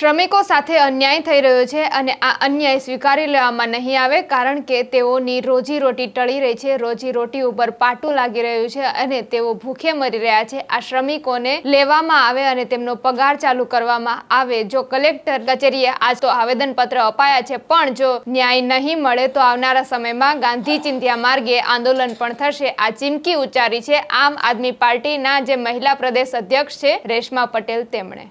શ્રમિકો સાથે અન્યાય થઈ રહ્યો છે અને આ અન્યાય સ્વીકારી લેવામાં નહીં આવે કારણ કે તેઓની રોજીરોટી ટળી રહી છે, રોજીરોટી ઉપર પાટું લાગી રહ્યું છે અને તેઓ ભૂખે મરી રહ્યા છે. આ શ્રમિકોને લેવામાં આવે અને તેમનો પગાર ચાલુ કરવામાં આવે. જો કલેક્ટર કચેરીએ આજ તો આવેદનપત્ર અપાયા છે, પણ જો ન્યાય નહીં મળે તો આવનારા સમયમાં ગાંધી ચિંધ્યા માર્ગે આંદોલન પણ થશે. આ ચીમકી ઉચ્ચારી છે, આમ આદમી પાર્ટીના જે મહિલા પ્રદેશ અધ્યક્ષ છે, રેશમા પટેલ તેમણે.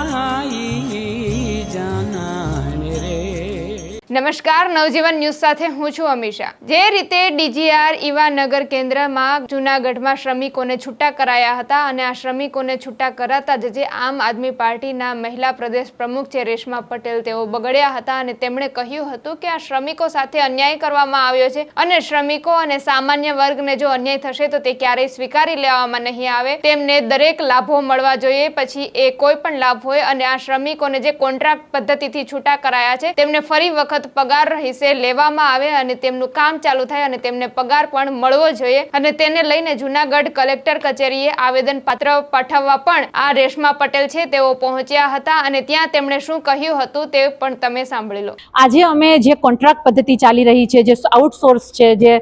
નમસ્કાર, નવજીવન ન્યૂઝ સાથે હું છું અમીષા. જે રીતે ડીજીઆર ઈવાનગર કેન્દ્રમાં જૂનાગઢમાં શ્રમિકોને છૂટા કરાયા હતા અને આ શ્રમિકોને છૂટા કરાતા જ જે આમ આદમી પાર્ટીના મહિલા પ્રદેશ પ્રમુખ છે રેશમા પટેલ તેઓ બગડ્યા હતા અને તેમણે કહ્યું હતું કે આ શ્રમિકો સાથે અન્યાય કરવામાં આવ્યો છે અને શ્રમિકો અને સામાન્ય વર્ગને જો અન્યાય થશે તો તે ક્યારેય સ્વીકારી લેવામાં નહીં આવે. તેમને દરેક લાભો મળવા જોઈએ, પછી એ કોઈ પણ લાભ હોય અને આ શ્રમિકોને જે કોન્ટ્રાક્ટ પદ્ધતિથી છૂટા કરાયા છે તેમને ફરી વખત પગાર રહીશે, લેવામાં આવે અને તેમનું કામ ચાલુ થાય અને તેમને પગાર પણ મળવો જોઈએ. અને તેને લઈને જુનાગઢ કલેક્ટર કચેરીએ આવેદન પત્ર પાઠવવા પણ આ રેશમા પટેલ છે. તેઓ પહોંચ્યા હતા અને ત્યાં તેમણે શું કહ્યું હતું તે પણ તમે સાંભળી લો. આજે અમે જે કોન્ટ્રાક્ટ પદ્ધતિ ચાલી રહી છે, જે આઉટસોર્સ છે, જે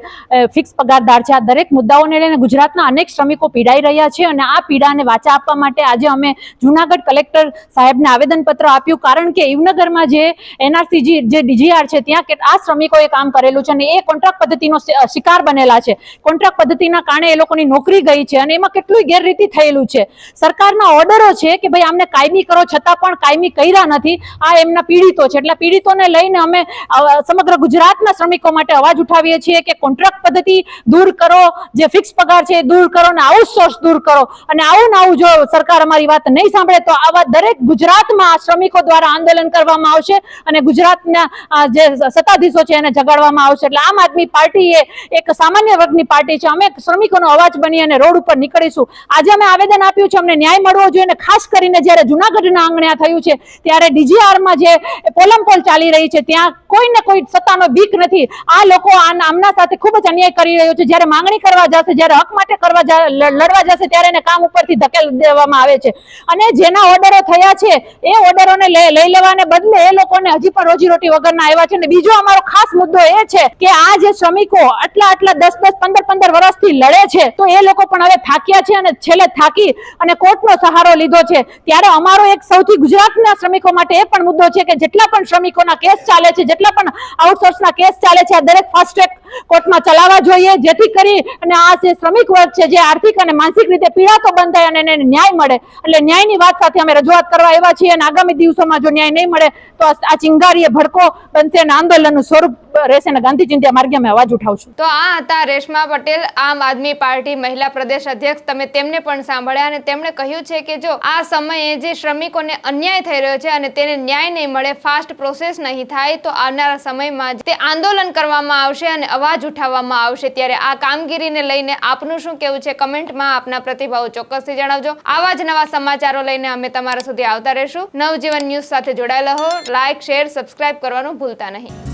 ફિક્સ પગારદાર છે, આ દરેક મુદ્દાઓને લઈને ગુજરાતના અનેક શ્રમિકો પીડાઈ રહ્યા છે અને આ પીડાને વાચા આપવા માટે આજે અમે જુનાગઢ કલેક્ટર સાહેબને આવેદનપત્ર આપ્યું. કારણ કે ઈવનગરમાં જે એનઆરસી જે ડીજીઆર છે. ત્યાં આ શ્રમિકોએ કામ કરેલું છે અને એ કોન્ટ્રાક્ટ પદ્ધતિનો શિકાર બનેલા છે. કોન્ટ્રાક્ટ પદ્ધતિના કારણે એ લોકોની નોકરી ગઈ છે અને એમાં કેટલું ગેરરીતિ થયેલું છે. સરકારના ઓર્ડરો છે કે ભાઈ આમને કાયમી કરો છતાં પણ કાયમી કર્યા નથી. આ એમના પીડિતો છે. એટલે પીડિતોને લઈને અમે સમગ્ર ગુજરાતના શ્રમિકો માટે અવાજ ઉઠાવીએ છીએ કે કોન્ટ્રાક્ટ પદ્ધતિ દૂર કરો, જે ફિક્સ પગાર છે એ દૂર કરો અને આઉટસોર્સ દૂર કરો. અને આવું ને આવું જો સરકાર અમારી વાત નહીં સાંભળે તો આવા દરેક ગુજરાતમાં શ્રમિકો દ્વારા આંદોલન કરવામાં આવશે અને ગુજરાતના જે સત્તાધીશો છે એને જગાડવામાં આવશે. એટલે આમ આદમી પાર્ટી એ એક સામાન્ય વર્ગની પાર્ટી છે. અમે શ્રમિકોનો અવાજ બની અને રોડ ઉપર નીકળીશું. આજે અમે આવેદન આપ્યું છે, અમને ન્યાય મળવો જોઈએ અને ખાસ કરીને જ્યારે જુનાગઢના આંગણે થયું છે, ત્યારે ડીજીઆરમાં જે પોલમપોલ ચાલી રહી છે, ત્યાં કોઈને કોઈ સત્તાનો બીક નથી. આ લોકો આમના સાથે ખૂબ જ અન્યાય કરી રહ્યો છે. જ્યારે માંગણી કરવા જશે, જ્યારે હક માટે કરવા લડવા જશે, ત્યારે એને કામ ઉપરથી ધકેલ દેવામાં આવે છે. અને જેના ઓર્ડરો થયા છે, એ ઓર્ડરોને લઈ લેવાને બદલે એ લોકોને હજી પણ રોજીરોટી વગરના આવ્યા છે. અને બીજો અમારો ખાસ મુદ્દો એ છે કે આ જે શ્રમિકો આટલા આટલા દસ દસ પંદર પંદર વર્ષથી લડે છે, તો એ લોકો પણ હવે થાક્યા છે અને છેલ્લે થાકી અને કોર્ટનો સહારો લીધો છે. ત્યારે અમારો એક સૌથી ગુજરાતના શ્રમિકો માટે એ પણ મુદ્દો છે કે જેટલા પણ શ્રમિકોના કેસ ચાલે છે, જેટલા પણ આઉટસોર્સના કેસ ચાલે છે, આ દરેક ફાસ્ટ ટ્રેક કોર્ટમાં ચલાવવા જોઈએ. જેથી કરી અને આ જે શ્રમિક વર્ગ છે, જે આર્થિક અને માનસિક રીતે પીડાતો બંધાય અને એને ન્યાય મળે. એટલે ન્યાયની વાત સાથે અમે રજૂઆત કરવા આવ્યા છીએ અને આગામી દિવસોમાં જો ન્યાય નહીં મળે, તો આ આ ચિંગારી એ ભડકો બનશે અને આંદોલનનું સ્વરૂપ રહેશે અને ગાંધી ચિંધ્યા માર્ગે અમે અવાજ ઉઠાવશું તો આ હતા રેશમા પટેલ, આમ આદમી પાર્ટી મહિલા પ્રદેશ અધ્યક્ષ. તમે તેમને પણ સાંભળ્યા અને તેમણે કહ્યું છે કે જો આ સમયે જે શ્રમિકોને અન્યાય થઈ રહ્યો છે અને તેને ન્યાય નહીં મળે, ફાસ્ટ પ્રોસેસ નહીં થાય, તો આવનારા સમયમાં તે આંદોલન કરવામાં આવશે અને અવાજ ઉઠાવવામાં આવશે. ત્યારે આ કામગીરીને લઈને આપનું શું કેવું છે? કમેન્ટમાં આપના પ્રતિભાવો ચોક્કસથી જણાવજો. આવા જ નવા સમાચારો લઈને અમે તમારા સુધી આવતા રહેશું. નવજીવન ન્યૂઝ સાથે જોડાયેલા હો લાઇક શેર, સબસ્ક્રાઇબ કરવાનું ભૂલતા નહીં.